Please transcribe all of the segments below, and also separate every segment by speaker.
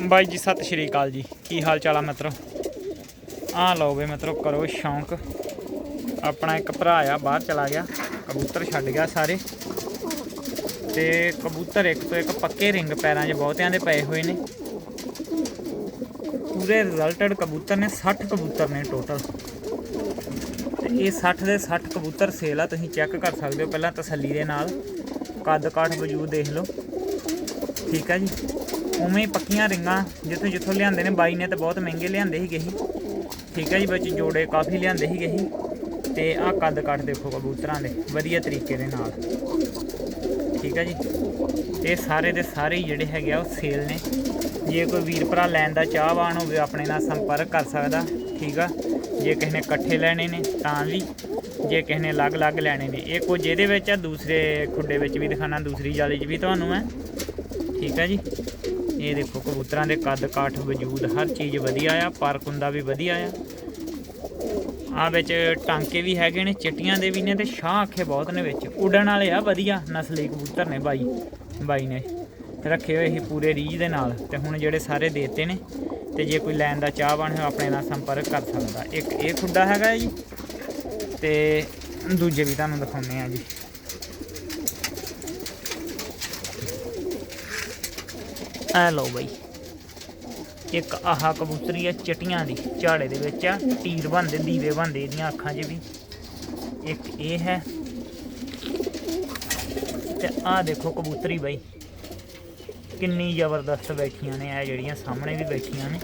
Speaker 1: ਬਾਈ ਜੀ, ਸਤਿ ਸ਼੍ਰੀ ਅਕਾਲ ਜੀ। ਕੀ ਹਾਲ ਚਾਲ ਆ ਮਿੱਤਰੋ? ਆ ਲਓ ਵੇ ਮਿੱਤਰੋ, ਕਰੋ ਸ਼ੌਂਕ। ਆਪਣਾ ਇੱਕ ਭਰਾ ਆ, ਬਾਹਰ ਚਲਾ ਗਿਆ। ਕਬੂਤਰ ਛੱਡ ਗਿਆ ਸਾਰੇ। ਤੇ ਕਬੂਤਰ ਇੱਕ ਤੋਂ ਇੱਕ ਪੱਕੇ ਰਿੰਗ ਪੈਰਾਂ 'ਚ ਬਹੁਤਿਆਂ ਦੇ ਪਏ ਹੋਏ ਨੇ। ਪੂਰੇ ਰਿਜ਼ਲਟਡ ਕਬੂਤਰ ਨੇ 60 ਕਬੂਤਰ ਨੇ ਟੋਟਲ ਤੇ ਇਹ 60 ਦੇ 60 ਕਬੂਤਰ ਸੇਲ ਆ, ਤੁਸੀਂ ਚੈੱਕ ਕਰ ਸਕਦੇ ਹੋ ਪਹਿਲਾਂ ਤਸੱਲੀ ਦੇ ਨਾਲ। ਕੱਦ ਕਾਠ ਵਜੂਦ ਦੇਖ ਲਓ। ਠੀਕ ਆ ਜੀ? ਉਵੇਂ ਹੀ ਪੱਕੀਆਂ ਰਿੰਗਾਂ ਜਿੱਥੋਂ ਜਿੱਥੋਂ ਲਿਆਂਦੇ ਨੇ, ਬਾਈ ਨੇ ਤਾਂ ਬਹੁਤ ਮਹਿੰਗੇ ਲਿਆਂਦੇ ਸੀਗੇ ਹੀ ਠੀਕ ਹੈ ਜੀ, ਵਿੱਚ ਜੋੜੇ ਕਾਫੀ ਲਿਆਂਦੇ ਸੀਗੇ ਹੀ ਤੇ ਆਹ ਕੱਦ ਕੱਟ ਦੇਖੋ ਕਬੂਤਰਾਂ ਦੇ, ਵਧੀਆ ਤਰੀਕੇ ਦੇ ਨਾਲ। ਠੀਕ ਹੈ ਜੀ, ਇਹ ਸਾਰੇ ਦੇ ਸਾਰੇ ਜਿਹੜੇ ਹੈਗੇ ਆ, ਉਹ ਸੇਲ ਨੇ। ਜੇ ਕੋਈ ਵੀਰ ਭਰਾ ਲੈਣ ਦਾ ਚਾਹਵਾਨ ਹੋਵੇ, ਆਪਣੇ ਨਾਲ ਸੰਪਰਕ ਕਰ ਸਕਦਾ। ਠੀਕ ਆ, ਜੇ ਕਿਸੇ ਨੇ ਇਕੱਠੇ ਲੈਣੇ ਨੇ, ਤਾਂ ਵੀ। ਜੇ ਕਿਸੇ ਨੇ ਅਲੱਗ-ਅਲੱਗ ਲੈਣੇ ਨੇ, ਇਹ ਕੁਝ ਇਹਦੇ ਵਿੱਚ ਆ, ਦੂਸਰੇ ਖੁੱਡੇ ਵਿੱਚ ਵੀ ਦਿਖਾਣਾ ਦੂਸਰੀ ਜਾਲੀ 'ਚ ਵੀ ਤੁਹਾਨੂੰ ਮੈਂ। ਠੀਕ ਆ ਜੀ। ਇਹ ਦੇਖੋ ਕਬੂਤਰਾਂ ਦੇ ਕੱਦ ਕਾਠ ਵਜੂਦ ਹਰ ਚੀਜ਼ ਵਧੀਆ ਆ ਪਾਰਕੁੰਦਾ ਵੀ ਵਧੀਆ ਆ। ਆ ਵਿੱਚ ਟਾਂਕੇ ਵੀ ਹੈਗੇ ਨੇ, ਚਿੱਟੀਆਂ ਦੇ ਵੀ ਨੇ ਤੇ ਸ਼ਾਹ ਅੱਖੇ ਬਹੁਤ ਨੇ ਵਿੱਚ। ਉੱਡਣ ਵਾਲੇ ਆ, ਵਧੀਆ ਨਸਲੀ ਕਬੂਤਰ ਨੇ ਬਾਈ ਬਾਈ ਨੇ। ਰੱਖੇ ਹੋਏ ਸੀ ਪੂਰੇ ਰੀਝ ਦੇ ਨਾਲ। ਤੇ ਹੁਣ ਜਿਹੜੇ ਸਾਰੇ ਦੇਤੇ ਨੇ, ਤੇ ਜੇ ਕੋਈ ਲੈਣ ਦਾ ਚਾਹਵਾਨ ਹੈ ਆਪਣੇ ਨਾਲ ਸੰਪਰਕ ਕਰ ਸਕਦਾ। ਇੱਕ ਇਹ ਖੁੱਡਾ ਹੈਗਾ ਜੀ, ਤੇ ਦੂਜੇ ਵੀ ਤੁਹਾਨੂੰ ਦਿਖਾਉਂਦੇ ਆ ਜੀ। ਆ ਲਓ ਬਾਈ। ਇੱਕ ਆਹ ਕਬੂਤਰੀ ਆ ਚਟੀਆਂ ਦੀ, ਝਾੜੇ ਦੇ ਵਿੱਚ ਆ ਟੀਰ ਬਣਦੇ, ਦੀਵੇ ਬਣਦੇ ਇਹਦੀਆਂ ਅੱਖਾਂ 'ਚ ਵੀ। ਇੱਕ ਇਹ ਹੈ। ਤੇ ਆਹ ਦੇਖੋ ਕਬੂਤਰੀ ਬਾਈ। ਕਿੰਨੀ ਜ਼ਬਰਦਸਤ ਬੈਠੀਆਂ ਨੇ, ਇਹ ਜਿਹੜੀਆਂ ਸਾਹਮਣੇ ਵੀ ਬੈਠੀਆਂ ਨੇ।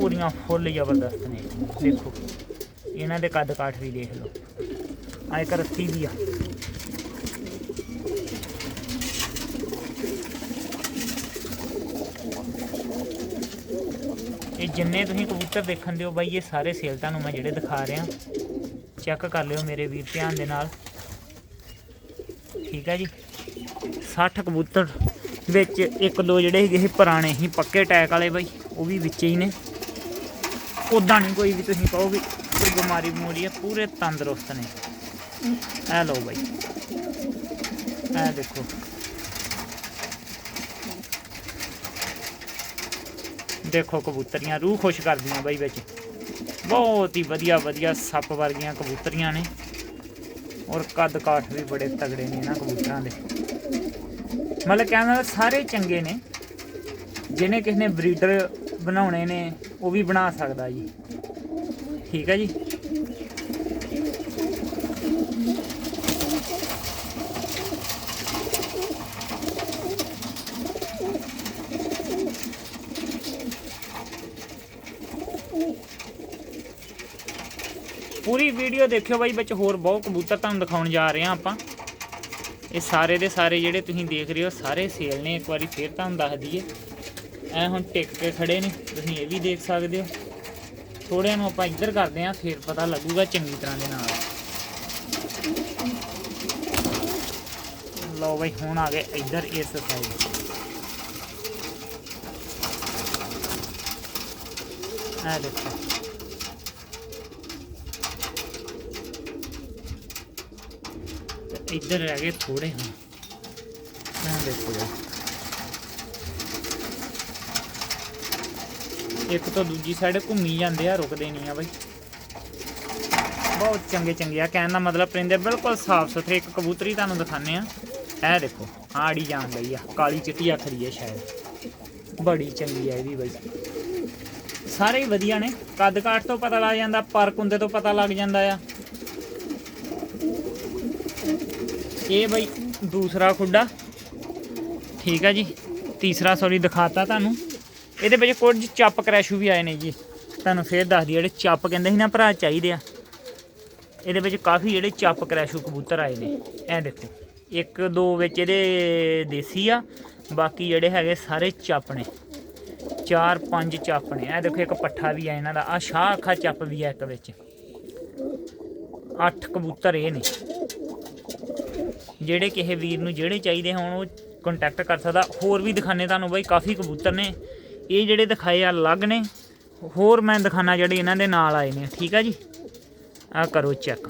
Speaker 1: ਪੂਰੀਆਂ ਫੁੱਲ ਜ਼ਬਰਦਸਤ ਨੇ। ਦੇਖੋ, ਇਹਨਾਂ ਦੇ ਕੱਦ ਕਾਠ ਵੀ ਦੇਖ ਲਓ। ਆ ਇੱਕ ਰੱਸੀ ਵੀ ਆ। ਇਹ ਜਿੰਨੇ ਤੁਸੀਂ ਕਬੂਤਰ ਦੇਖਣ ਦਿਓ ਬਾਈ, ਇਹ ਸਾਰੇ ਸੇਲ ਤੁਹਾਨੂੰ ਮੈਂ ਜਿਹੜੇ ਦਿਖਾ ਰਿਹਾ। ਚੈੱਕ ਕਰ ਲਿਓ ਮੇਰੇ ਵੀਰ ਧਿਆਨ ਦੇ ਨਾਲ। ਠੀਕ ਹੈ ਜੀ। 60 ਕਬੂਤਰ ਵਿੱਚ ਇੱਕ ਦੋ ਜਿਹੜੇ ਹੈਗੇ ਸੀ ਪੁਰਾਣੇ ਹੀ ਪੱਕੇ ਟੈਕ ਵਾਲੇ ਬਾਈ, ਉਹ ਵੀ ਵਿੱਚ ਹੀ ਨੇ। ਉਦਾਂ ਨਹੀਂ ਕੋਈ ਵੀ ਤੁਸੀਂ ਕਹੋ ਵੀ ਕੋਈ ਬਿਮਾਰੀ ਬਿਮੂਰੀ ਹੈ ਪੂਰੇ ਤੰਦਰੁਸਤ ਨੇ। ਇਹ ਲਓ ਬਾਈ। ਇਹ ਦੇਖੋ। ਦੇਖੋ ਕਬੂਤਰੀਆਂ, ਰੂਹ ਖੁਸ਼ ਕਰਦੀਆਂ ਬਾਈ ਵਿੱਚ। ਬਹੁਤ ਹੀ ਵਧੀਆ ਵਧੀਆ ਸੱਪ ਵਰਗੀਆਂ ਕਬੂਤਰੀਆਂ ਨੇ। ਔਰ ਕੱਦ ਕਾਠ ਵੀ ਬੜੇ ਤਗੜੇ ਨੇ ਇਹਨਾਂ ਕਬੂਤਰਾਂ ਦੇ। ਮਤਲਬ ਕਹਿੰਦਾ ਸਾਰੇ ਚੰਗੇ ਨੇ। ਜਿਹਨੇ ਕਿਸੇ ਨੇ ਬਰੀਡਰ ਬਣਾਉਣੇ ਨੇ, ਉਹ ਵੀ ਬਣਾ ਸਕਦਾ ਜੀ। ਠੀਕ ਹੈ ਜੀ? ਪੂਰੀ ਵੀਡੀਓ ਦੇਖਿਓ ਬਾਈ, ਵਿੱਚ ਹੋਰ ਬਹੁਤ ਕਬੂਤਰ ਤੁਹਾਨੂੰ ਦਿਖਾਉਣ ਜਾ ਰਹੇ ਹਾਂ ਆਪਾਂ। ਇਹ ਸਾਰੇ ਦੇ ਸਾਰੇ ਜਿਹੜੇ ਤੁਸੀਂ ਦੇਖ ਰਹੇ ਹੋ, ਸਾਰੇ ਸੇਲ ਨੇ। ਇੱਕ ਵਾਰੀ ਫੇਰ ਤੁਹਾਨੂੰ ਦੱਸ ਦਈਏ। ਐ ਹੁਣ ਟਿਕ ਕੇ ਖੜੇ ਨੇ, ਤੁਸੀਂ ਇਹ ਵੀ ਦੇਖ ਸਕਦੇ ਹੋ। ਥੋੜਿਆਂ ਨੂੰ ਆਪਾਂ ਇੱਧਰ ਕਰਦੇ ਹਾਂ, ਫੇਰ ਪਤਾ ਲੱਗੂਗਾ ਚੰਗੀ ਤਰ੍ਹਾਂ ਦੇ ਨਾਲ। ਲਓ ਬਈ, ਹੁਣ ਆ ਗਏ ਇੱਧਰ ਇਸ ਸਾਈਡ ਆ ਦੇਖੋ। ਇੱਧਰ ਰਹਿ ਗਏ ਥੋੜੇ ਹੁਣ। ਮੈਂ ਦੇਖੋ ਜੀ। ਇੱਕ ਤੋਂ ਦੂਜੀ ਸਾਈਡ ਘੁੰਮੀ ਜਾਂਦੇ ਆ, ਰੁਕਦੇ ਨਹੀਂ ਆ ਬਈ। ਬਹੁਤ ਚੰਗੇ ਚੰਗੇ ਆ, ਕਹਿਣ ਦਾ ਮਤਲਬ ਪਰਿੰਦੇ ਬਿਲਕੁਲ ਸਾਫ਼ ਸੁਥਰੇ ਇੱਕ ਕਬੂਤਰੀ ਤੁਹਾਨੂੰ ਦਿਖਾਣੇ ਆ। ਇਹ ਦੇਖੋ, ਆੜੀ ਜਾਣ ਗਈ ਆ, ਕਾਲੀ ਚਿੱਟੀ ਅੱਖਰੀ ਹੈ ਸ਼ਾਇਦ। ਬੜੀ ਚੰਗੀ ਆ ਇਹ ਵੀ ਬਈ। ਸਾਰੇ ਹੀ ਵਧੀਆ ਨੇ। ਕੱਦ ਕਾਟ ਤੋਂ ਪਤਾ ਲੱਗ ਜਾਂਦਾ, ਪਰ ਕੁੰਦੇ ਤੋਂ ਪਤਾ ਲੱਗ ਜਾਂਦਾ ਆ। ਇਹ ਬਈ ਦੂਸਰਾ ਖੁੱਡਾ। ਠੀਕ ਹੈ ਜੀ। ਤੀਸਰਾ ਸੌਰੀ ਦਿਖਾਤਾ ਤੁਹਾਨੂੰ। ਇਹਦੇ ਵਿੱਚ ਕੁਝ ਚੱਪ ਕਰੈਸ਼ੂ ਵੀ ਆਏ ਨੇ ਜੀ। ਤੁਹਾਨੂੰ ਫੇਰ ਦੱਸ ਦਈਏ, ਜਿਹੜੇ ਚੱਪ ਕਹਿੰਦੇ ਸੀ ਨਾ ਭਰਾ, ਚਾਹੀਦੇ ਆ। ਇਹਦੇ ਵਿੱਚ ਕਾਫੀ ਜਿਹੜੇ ਚੱਪ ਕਰੈਸ਼ੂ ਕਬੂਤਰ ਆਏ ਨੇ। ਇਹ ਦੇਖੋ, ਇੱਕ, ਦੋ ਵਿੱਚ ਇਹਦੇ ਦੇਸੀ ਆ। ਬਾਕੀ ਜਿਹੜੇ ਹੈਗੇ ਸਾਰੇ ਚੱਪ ਨੇ। ਚਾਰ, ਪੰਜ ਚੱਪ ਨੇ। ਇਹ ਦੇਖੋ, ਇੱਕ ਪੱਠਾ ਵੀ ਆ ਇਹਨਾਂ ਦਾ। ਆ ਸ਼ਾਹ ਅੱਖਾ ਚੱਪ ਵੀ ਆ ਇੱਕ ਵਿੱਚ। ਅੱਠ ਕਬੂਤਰ ਇਹ ਨੇ। ਜਿਹੜੇ ਕਿਸੇ ਵੀਰ ਨੂੰ ਜਿਹੜੇ ਚਾਹੀਦੇ ਹੋਣ, ਉਹ ਕੰਟੈਕਟ ਕਰ ਸਕਦਾ। ਹੋਰ ਵੀ ਦਿਖਾਣੇ ਤੁਹਾਨੂੰ ਬਾਈ, ਕਾਫੀ ਕਬੂਤਰ ਨੇ। ਇਹ ਜਿਹੜੇ ਦਿਖਾਏ ਆ, ਅਲੱਗ ਨੇ। ਹੋਰ ਮੈਂ ਦਿਖਾਣਾ ਜਿਹੜੇ ਇਹਨਾਂ ਦੇ ਨਾਲ ਆਏ ਨੇ। ਠੀਕ ਆ ਜੀ? ਆ ਕਰੋ ਚੈੱਕ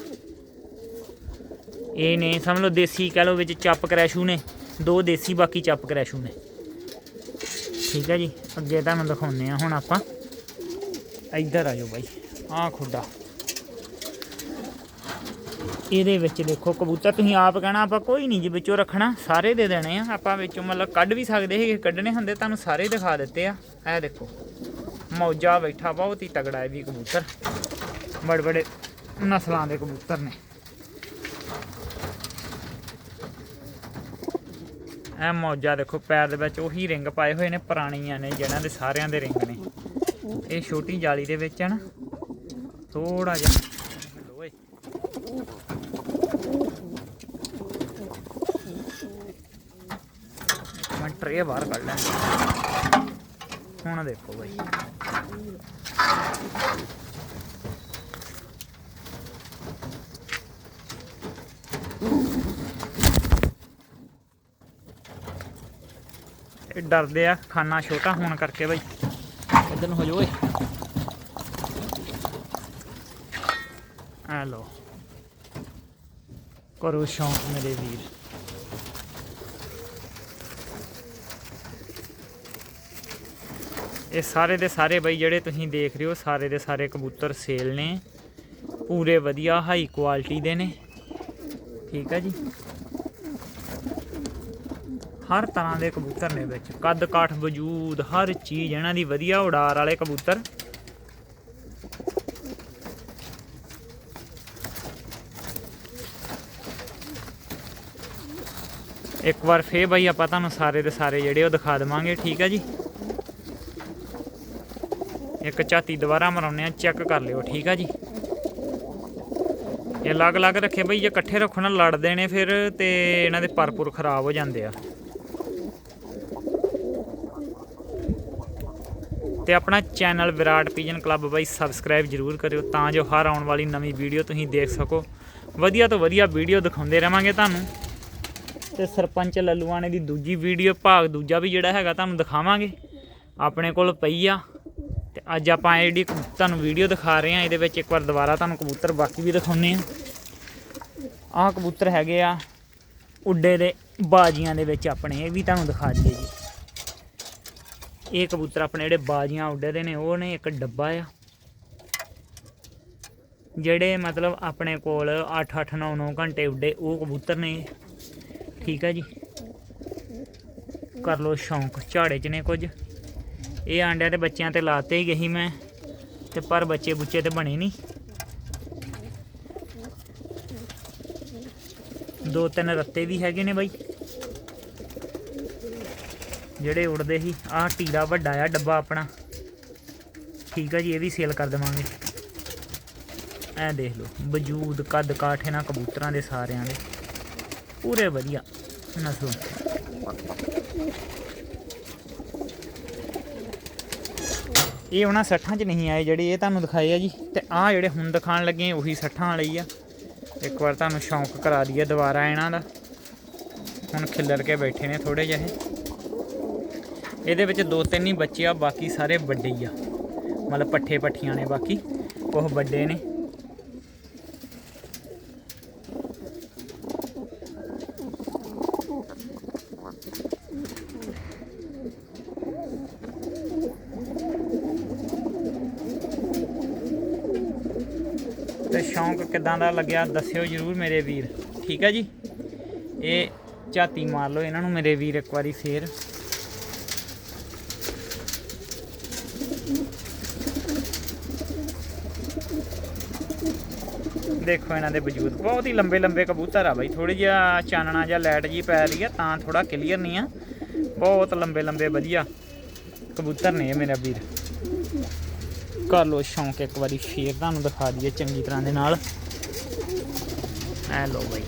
Speaker 1: ਇਹ ਨੇ, ਸਮਝ ਲਓ, ਦੇਸੀ ਕਹ ਲਓ ਵਿੱਚ ਚੱਪ ਕਰੈਸ਼ੂ ਨੇ। ਦੋ ਦੇਸੀ, ਬਾਕੀ ਚੱਪ ਕਰੈਸ਼ੂ ਨੇ। ਠੀਕ ਹੈ ਜੀ? ਅੱਗੇ ਤੁਹਾਨੂੰ ਦਿਖਾਉਂਦੇ ਆ ਹੁਣ ਆਪਾਂ। ਇੱਧਰ ਆ ਜਾਓ ਬਾਈ। ਆਹ ਖੁੱਡਾ। ਇਹਦੇ ਵਿੱਚ ਦੇਖੋ ਕਬੂਤਰ, ਤੁਸੀਂ ਆਪ ਕਹਿਣਾ ਆਪਾਂ ਕੋਈ ਨਹੀਂ ਜੀ ਵਿੱਚੋਂ ਰੱਖਣਾ, ਸਾਰੇ ਦੇ ਦੇਣੇ ਆ। ਆਪਾਂ ਵਿੱਚੋਂ ਮਤਲਬ ਕੱਢ ਵੀ ਸਕਦੇ ਸੀ ਕੱਢਣੇ ਹੁੰਦੇ, ਤੁਹਾਨੂੰ ਸਾਰੇ ਦਿਖਾ ਦਿੱਤੇ ਆ। ਇਹ ਦੇਖੋ, ਮੌਜਾ ਬੈਠਾ ਬਹੁਤ ਹੀ ਤਗੜਾ ਹੈ ਵੀ ਕਬੂਤਰ। ਬੜੇ ਬੜੇ ਨਸਲਾਂ ਦੇ ਕਬੂਤਰ ਨੇ। ਇਹ ਮੌਜਾ ਦੇਖੋ, ਪੈਰ ਦੇ ਵਿੱਚ ਉਹੀ ਰਿੰਗ ਪਾਏ ਹੋਏ ਨੇ, ਪੁਰਾਣੀਆਂ ਨੇ, ਜਿਹਨਾਂ ਦੇ ਸਾਰਿਆਂ ਦੇ ਰਿੰਗ ਨੇ। ਇਹ ਛੋਟੀ ਜਾਲੀ ਦੇ ਵਿੱਚ ਹੈ ਨਾ ਥੋੜਾ ਜਿਹਾ ਮੈਂ ਟਰੇ ਬਾਹਰ ਕੱਢ ਲੈ। ਹੁਣ ਦੇਖੋ ਬਾਈ। ਇਹ ਡਰਦੇ ਆ, ਖਾਨਾ ਛੋਟਾ ਹੋਣ ਕਰਕੇ ਬਾਈ। ਇਧਰ ਨੂੰ ਹੋ ਜਾਓ ਓਏ। ਆ ਲੋ ਕਰੋ ਸ਼ੌਂਕ ਮੇਰੇ ਵੀਰ ਇਹ ਸਾਰੇ ਦੇ ਸਾਰੇ ਬਈ ਜਿਹੜੇ ਤੁਸੀਂ ਦੇਖ ਰਹੇ ਹੋ, ਸਾਰੇ ਦੇ ਸਾਰੇ ਕਬੂਤਰ ਸੇਲ ਨੇ। ਪੂਰੇ ਵਧੀਆ ਹਾਈ ਕੁਆਲਿਟੀ ਦੇ ਨੇ। ਠੀਕ ਹੈ ਜੀ। ਹਰ ਤਰ੍ਹਾਂ ਦੇ ਕਬੂਤਰ ਨੇ ਵਿੱਚ। ਕੱਦ ਕਾਠ ਵਜੂਦ ਹਰ ਚੀਜ਼, ਇਹਨਾਂ ਦੀ ਵਧੀਆ ਉਡਾਰ ਵਾਲੇ ਕਬੂਤਰ। ਇੱਕ ਵਾਰ ਫੇਰ ਬਾਈ ਆਪਾਂ ਤੁਹਾਨੂੰ ਸਾਰੇ ਦੇ ਸਾਰੇ ਜਿਹੜੇ ਉਹ ਦਿਖਾ ਦੇਵਾਂਗੇ, ਠੀਕ ਹੈ ਜੀ? ਇੱਕ ਝਾਤੀ ਦੁਬਾਰਾ ਮਰਾਉਂਦੇ ਆ, ਚੈੱਕ ਕਰ ਲਿਓ, ਠੀਕ ਆ ਜੀ? ਇਹ ਅਲੱਗ-ਅਲੱਗ ਰੱਖੇ ਬਈ, ਜੇ ਇਕੱਠੇ ਰੱਖੋ ਨਾ ਲੜਦੇ ਨੇ ਫਿਰ ਤੇ ਇਹਨਾਂ ਦੇ ਪਰਪੁਰ ਖਰਾਬ ਹੋ ਜਾਂਦੇ ਆ। ਤੇ ਆਪਣਾ ਚੈਨਲ ਵਿਰਾਟ ਪੀਜਨ ਕਲੱਬ ਬਾਈ ਸਬਸਕ੍ਰਾਈਬ ਜਰੂਰ ਕਰਿਓ ਤਾਂ ਜੋ ਹਰ ਆਉਣ ਵਾਲੀ ਨਵੀਂ ਵੀਡੀਓ ਤੁਸੀਂ ਦੇਖ ਸਕੋ। ਵਧੀਆ ਤੋਂ ਵਧੀਆ ਵੀਡੀਓ ਦਿਖਾਉਂਦੇ ਰਵਾਂਗੇ ਤੁਹਾਨੂੰ। ਤੇ ਸਰਪੰਚ ਲੱਲੂਆਣੇ ਦੀ ਦੂਜੀ ਵੀਡੀਓ ਭਾਗ ਦੂਜਾ ਵੀ ਜਿਹੜਾ ਹੈਗਾ ਤੁਹਾਨੂੰ ਦਿਖਾਵਾਂਗੇ। ਆਪਣੇ ਕੋਲ ਪਈ ਆ ਤੇ ਅੱਜ ਆਪਾਂ ਇਹ ਜਿਹੜੀ ਕਬੂ- ਤੁਹਾਨੂੰ ਵੀਡੀਓ ਦਿਖਾ ਰਹੇ ਆ, ਇਹਦੇ ਵਿੱਚ ਇੱਕ ਵਾਰ ਦੁਬਾਰਾ ਤੁਹਾਨੂੰ ਕਬੂਤਰ ਬਾਕੀ ਵੀ ਦਿਖਾਉਨੇ ਆ। ਆਹ ਕਬੂਤਰ ਹੈਗੇ ਆ ਉੱਡੇ ਦੇ ਬਾਜੀਆਂ ਦੇ ਵਿੱਚ ਆਪਣੇ, ਇਹ ਵੀ ਤੁਹਾਨੂੰ ਦਿਖਾ ਦਈਏ ਜੀ। ਇਹ ਕਬੂਤਰ ਆਪਣੇ ਜਿਹੜੇ ਬਾਜੀਆਂ ਉੱਡੇ ਦੇ ਨੇ, ਉਹ ਨੇ ਇੱਕ ਡੱਬਾ ਆ। ਜਿਹੜੇ ਮਤਲਬ ਆਪਣੇ ਕੋਲ 8 8 9 9 ਘੰਟੇ ਉੱਡੇ ਉਹ ਕਬੂਤਰ ਨੇ। ਠੀਕ ਹੈ ਜੀ। ਕਰ ਲੋ ਸ਼ੌਂਕ, ਝਾੜੇ ਚ ਨੇ ਕੁਝ। ਇਹ ਆਂਡਿਆਂ ਤੇ ਬੱਚਿਆਂ ਤੇ ਲਾਤੇ ਹੀ ਗਈ ਮੈਂ, ਤੇ ਪਰ ਬੱਚੇ ਬੁੱਚੇ ਤੇ ਬਣੇ ਨਹੀਂ। ਦੋ ਤਿੰਨ ਰੱਤੇ ਵੀ ਹੈਗੇ ਨੇ ਬਾਈ। ਜਿਹੜੇ ਉੜਦੇ ਸੀ, ਆਹ ਟੀਰਾ ਵੱਡਾ ਆ, ਡੱਬਾ ਆਪਣਾ। ਠੀਕ ਆ ਜੀ, ਇਹ ਵੀ ਸੇਲ ਕਰ ਦੇਵਾਂਗੇ। ਐ ਦੇਖ ਲਓ, ਵਜੂਦ ਕੱਦ ਕਾਠ ਇਹਨਾਂ ਕਬੂਤਰਾਂ ਦੇ ਸਾਰਿਆਂ ਦੇ। ਪੂਰੇ ਵਧੀਆ। ਨਸਲ ਇਹ ਉਹਨਾਂ 60 ਚ ਨਹੀਂ ਆਏ, ਜਿਹੜੇ ਇਹ ਤੁਹਾਨੂੰ ਦਿਖਾਏ ਆ ਜੀ। ਤੇ ਆਹ ਜਿਹੜੇ ਹੁਣ ਦਿਖਾਣ ਲੱਗੇ, ਉਹੀ 60 ਵਾਲੇ ਆ। ਇੱਕ ਵਾਰ ਤੁਹਾਨੂੰ ਸ਼ੌਂਕ ਕਰਾ ਦਈਏ ਦੁਬਾਰਾ ਇਹਨਾਂ ਦਾ। ਹੁਣ ਖਿੱਲਰ ਕੇ ਬੈਠੇ ਨੇ ਥੋੜੇ ਜਿਹੇ। ਇਹਦੇ ਵਿੱਚ ਦੋ ਤਿੰਨ ਹੀ ਬੱਚੇ ਆ, ਬਾਕੀ ਸਾਰੇ ਵੱਡੇ ਆ। ਮਤਲਬ ਪੱਠੇ ਪੱਠੀਆਂ ਨੇ ਬਾਕੀ ਉਹ ਵੱਡੇ ਨੇ ਤੇ ਸ਼ੌਂਕ ਕਿਦਾਂ ਦਾ ਲੱਗਿਆ, ਦੱਸਿਓ ਜਰੂਰ ਮੇਰੇ ਵੀਰ। ਠੀਕ ਹੈ ਜੀ? ਇਹ ਝਾਤੀ ਮਾਰ ਲਓ ਇਹਨਾਂ ਨੂੰ, ਮੇਰੇ ਵੀਰ ਇੱਕ ਵਾਰੀ ਫੇਰ। ਦੇਖੋ ਇਹਨਾਂ ਦੇ ਵਜੂਦ। ਬਹੁਤ ਹੀ ਲੰਬੇ ਲੰਬੇ ਕਬੂਤਰ ਆ ਬਾਈ। ਥੋੜੀ ਜਿਹਾ ਚਾਨਣਾ ਜਾਂ ਲਾਈਟ ਜੀ ਪੈ ਰਹੀ ਆ, ਤਾਂ ਥੋੜਾ ਕਲੀਅਰ ਨਹੀਂ ਆ। ਬਹੁਤ ਲੰਬੇ ਲੰਬੇ ਵਧੀਆ ਕਬੂਤਰ ਨੇ ਇਹ ਮੇਰਾ ਵੀਰ। ਕਰ ਲੋ ਸ਼ੌਂਕ, ਇੱਕ ਵਾਰੀ ਫੇਰ ਤੁਹਾਨੂੰ ਦਿਖਾ ਦਈਏ ਚੰਗੀ ਤਰ੍ਹਾਂ ਦੇ ਨਾਲ। ਐ ਲੋ ਬਾਈ।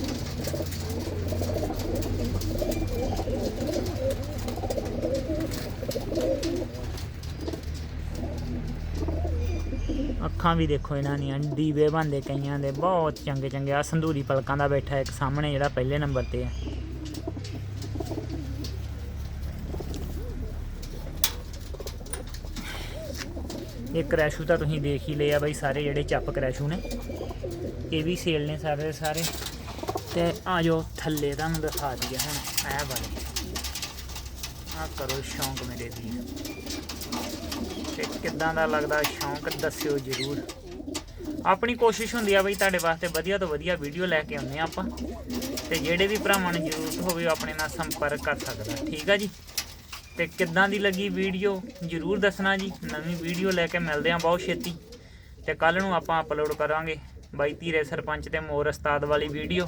Speaker 1: ਅੱਖਾਂ ਵੀ ਦੇਖੋ ਇਹਨਾਂ ਦੀਆਂ, ਦੀਵੇ ਬੰਦੇ ਕਈਆਂ ਦੇ, ਬਹੁਤ ਚੰਗੇ ਚੰਗੇ ਆ ਸੰਧੂਰੀ ਪਲਕਾਂ ਦਾ ਬੈਠਾ ਇੱਕ ਸਾਹਮਣੇ ਜਿਹੜਾ ਪਹਿਲੇ ਨੰਬਰ ਤੇ ਆ ਇਹ ਕਰੈਸ਼ੂ ਤਾਂ ਤੁਸੀਂ ਦੇਖ ਹੀ ਲਿਆ ਬਈ, ਸਾਰੇ ਜਿਹੜੇ ਚੱਪ ਕਰੈਸ਼ੂ ਨੇ। ਇਹ ਵੀ ਸੇਲ ਨੇ ਸਾਰੇ ਸਾਰੇ। ਤੇ ਆ ਜਾਓ, ਥੱਲੇ ਤੁਹਾਨੂੰ ਦਿਖਾ ਦਈਏ ਹੁਣ, ਇਹ ਵਾਲੇ। ਆ ਕਰੋ ਸ਼ੌਂਕ ਮੇਰੇ ਵੀਰ। ਤੇ ਕਿੱਦਾਂ ਦਾ ਲੱਗਦਾ, ਸ਼ੌਂਕ ਦੱਸਿਓ ਜਰੂਰ। ਆਪਣੀ ਕੋਸ਼ਿਸ਼ ਹੁੰਦੀ ਆ ਬਈ ਤੁਹਾਡੇ ਵਾਸਤੇ ਵਧੀਆ ਤੋਂ ਵਧੀਆ ਵੀਡੀਓ ਲੈ ਕੇ ਆਉਂਦੇ ਆ ਆਪਾਂ। ਤੇ ਜਿਹੜੇ ਵੀ ਭਰਾਵਾਂ ਨੂੰ ਜ਼ਰੂਰਤ ਹੋਵੇ, ਉਹ ਆਪਣੇ ਨਾਲ ਸੰਪਰਕ ਕਰ ਸਕਦਾ। ਠੀਕ ਆ ਜੀ? ਤੇ ਕਿੱਦਾਂ ਦੀ ਲੱਗੀ ਵੀਡੀਓ ਜਰੂਰ ਦੱਸਣਾ ਜੀ। ਨਵੀਂ ਵੀਡੀਓ ਲੈ ਕੇ ਮਿਲਦੇ ਆ ਬਹੁਤ ਛੇਤੀ। ਤੇ ਕੱਲ ਨੂੰ ਆਪਾਂ ਅਪਲੋਡ ਕਰਾਂਗੇ ਬਾਈ ਧੀਰੇ ਸਰਪੰਚ ਤੇ ਮੋਰ ਉਸਤਾਦ ਵਾਲੀ ਵੀਡੀਓ।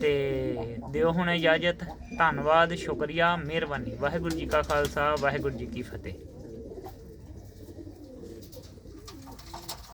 Speaker 1: ਤੇ ਦਿਓ ਹੁਣ ਇਜਾਜ਼ਤ। ਧੰਨਵਾਦ, ਸ਼ੁਕਰੀਆ, ਮਿਹਰਬਾਨੀ। ਵਾਹਿਗੁਰੂ ਜੀ ਕਾ ਖਾਲਸਾ, ਵਾਹਿਗੁਰੂ ਜੀ ਕੀ ਫਤਿਹ।